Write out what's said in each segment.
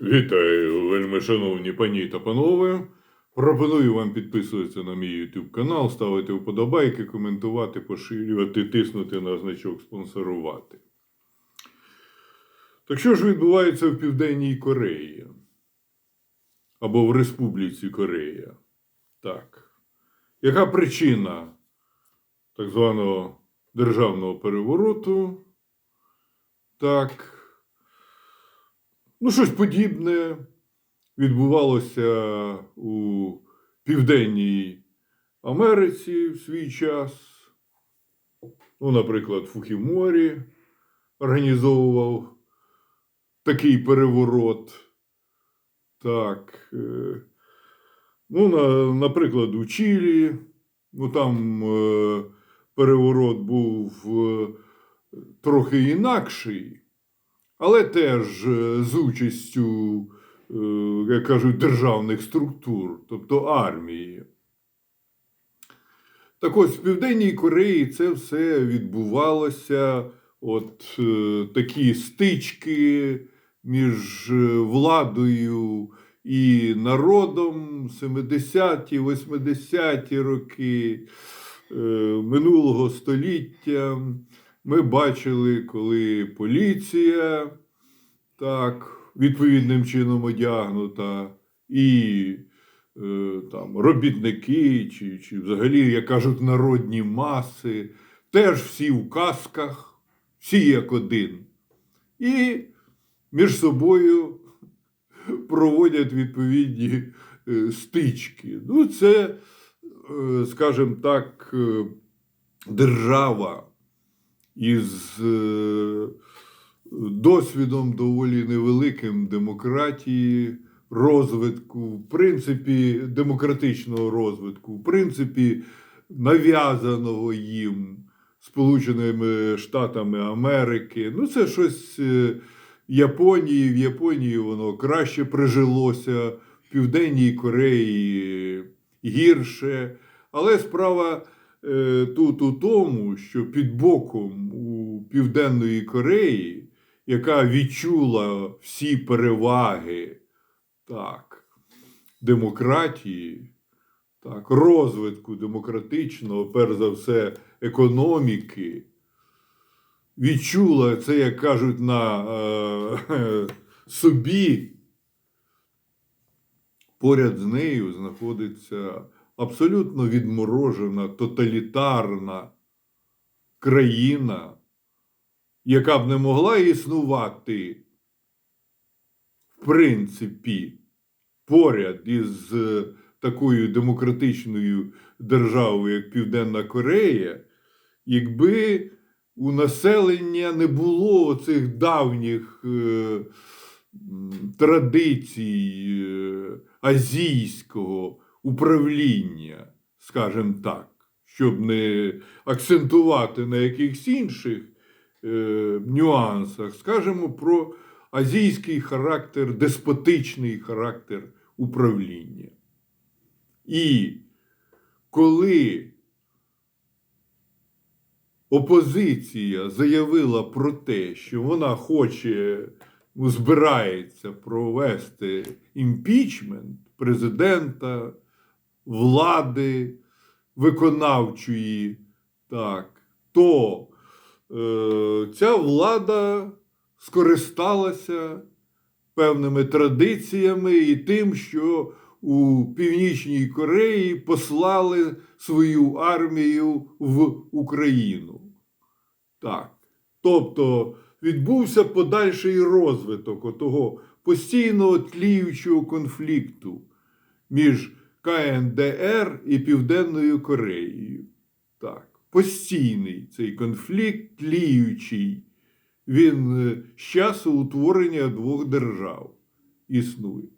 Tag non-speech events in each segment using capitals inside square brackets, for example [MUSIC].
Вітаю, вельми шановні пані та панове. Пропоную вам підписуватися на мій YouTube канал, ставити вподобайки, коментувати, поширювати, тиснути на значок спонсорувати. Так що ж відбувається в Південній Кореї? Або в Республіці Корея? Так. Яка причина так званого державного перевороту? Так. Ну, щось подібне відбувалося у Південній Америці в свій час. Ну, наприклад, Фухіморі організовував такий переворот. Так. е, Ну, на, наприклад, у Чилі. Ну, там е, переворот був е, трохи інакший. Але теж е, з участю, е, як кажуть, державних структур, тобто армії. Так ось в Південній Кореї це все відбувалося. От е, такі стички між е, владою і народом 70-ті, 80-ті роки е, минулого століття. Ми бачили, коли поліція так відповідним чином одягнута, і е, там робітники, чи, чи взагалі, як кажуть, народні маси, теж всі в касках, всі як один. І між собою проводять відповідні е, стички. Ну, це, е, скажімо так, е, держава із е, досвідом доволі невеликим демократії, розвитку, в принципі, демократичного розвитку, в принципі, нав'язаного їм Сполученими Штатами Америки. Ну, це щось е, Японії. В Японії воно краще прижилося, в Південній Кореї гірше. Але справа тут у тому, що під боком у Південної Кореї, яка відчула всі переваги так, демократії, так, розвитку демократичного, перш за все, економіки, відчула це, як кажуть, на е, [LAUGHS] собі. Поряд з нею знаходиться абсолютно відморожена, тоталітарна країна, яка б не могла існувати, в принципі, поряд із е, такою демократичною державою, як Південна Корея, якби у населення не було цих давніх е, традицій е, азійського управління, скажімо так, щоб не акцентувати на якихось інших е, нюансах, скажімо про азійський характер, деспотичний характер управління. І коли опозиція заявила про те, що вона хоче, ну, збирається провести імпічмент президента, влади виконавчої, так, то е, ця влада скористалася певними традиціями і тим, що у Північній Кореї послали свою армію в Україну. Так. Тобто відбувся подальший розвиток отого постійного тліючого конфлікту між КНДР і Південною Кореєю. Так. Постійний цей конфлікт тліючий. Він е, з часу утворення двох держав існує.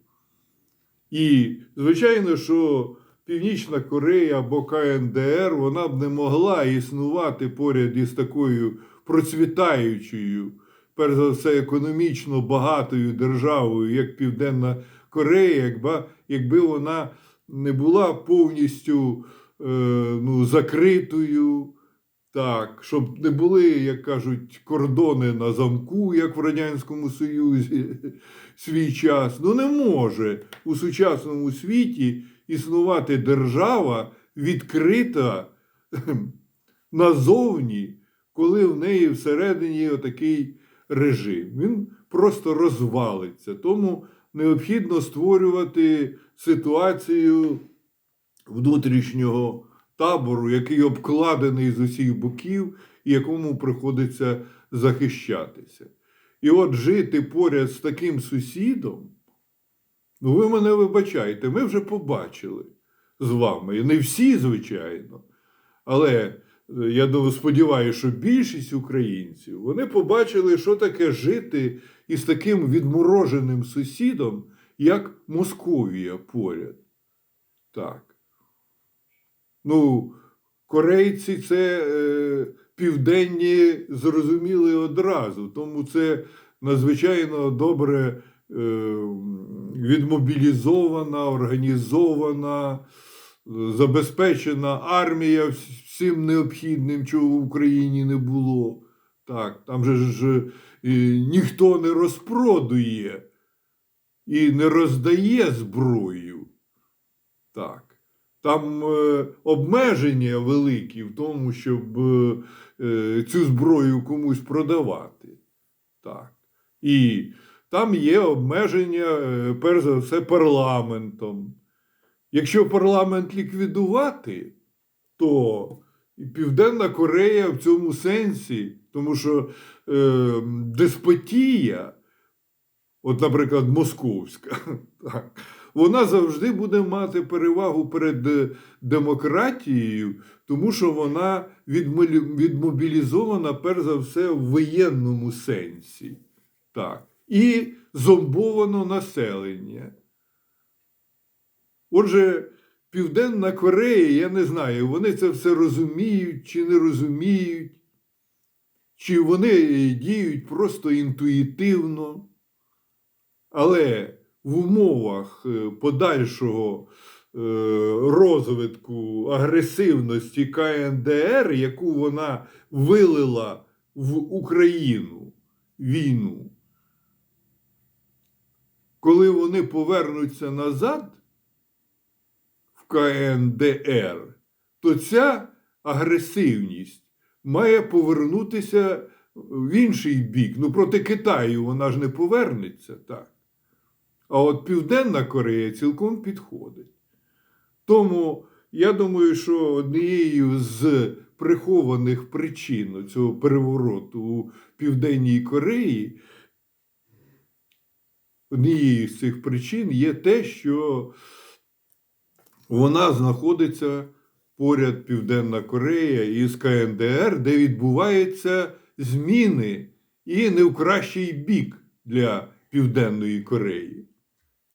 І, звичайно, що Північна Корея або КНДР вона б не могла існувати поряд із такою процвітаючою, перш за все, економічно багатою державою, як Південна Корея, якби, якби вона не була повністю е, ну, закритою, Так, щоб не були, як кажуть, кордони на замку, як в Радянському Союзі [LAUGHS] свій час. Ну не може у сучасному світі існувати держава відкрита назовні, коли в неї всередині отакий режим. Він просто розвалиться. Тому необхідно створювати ситуацію внутрішнього табору, який обкладений з усіх боків і якому приходиться захищатися. І от жити поряд з таким сусідом, ну ви мене вибачайте, ми вже побачили з вами. І не всі, звичайно. Але я сподіваюся, що більшість українців вони побачили, що таке жити із таким відмороженим сусідом, як Московія поряд. Так. Ну, корейці це е, південні зрозуміли одразу, тому це надзвичайно добре е, відмобілізована, організована, забезпечена армія всім необхідним, чого в Україні не було. Так, там же ж ніхто не розпродує і не роздає зброю. Так. Там е, обмеження великі в тому, щоб е, е, цю зброю комусь продавати. Так. І там є обмеження, е, перш за все, парламентом. Якщо парламент ліквідувати, то і Південна Корея в цьому сенсі, тому що е, деспотія, от, наприклад, московська, [LAUGHS] так, вона завжди буде мати перевагу перед е, демократією, тому що вона відмобілізована, перш за все, в воєнному сенсі. Так. І зомбовано населення. Отже, Південна Корея, я не знаю, вони це все розуміють чи не розуміють, чи вони діють просто інтуїтивно. Але в умовах е, подальшого е, розвитку агресивності КНДР, яку вона вилила в Україну війну, коли вони повернуться назад КНДР, то ця агресивність має повернутися в інший бік. Ну, проти Китаю вона ж не повернеться, так. А от Південна Корея цілком підходить. Тому я думаю, що однією з прихованих причин цього перевороту у Південній Кореї, однією з цих причин є те, що вона знаходиться поряд Південна Корея із КНДР, де відбуваються зміни і не в кращий бік для Південної Кореї.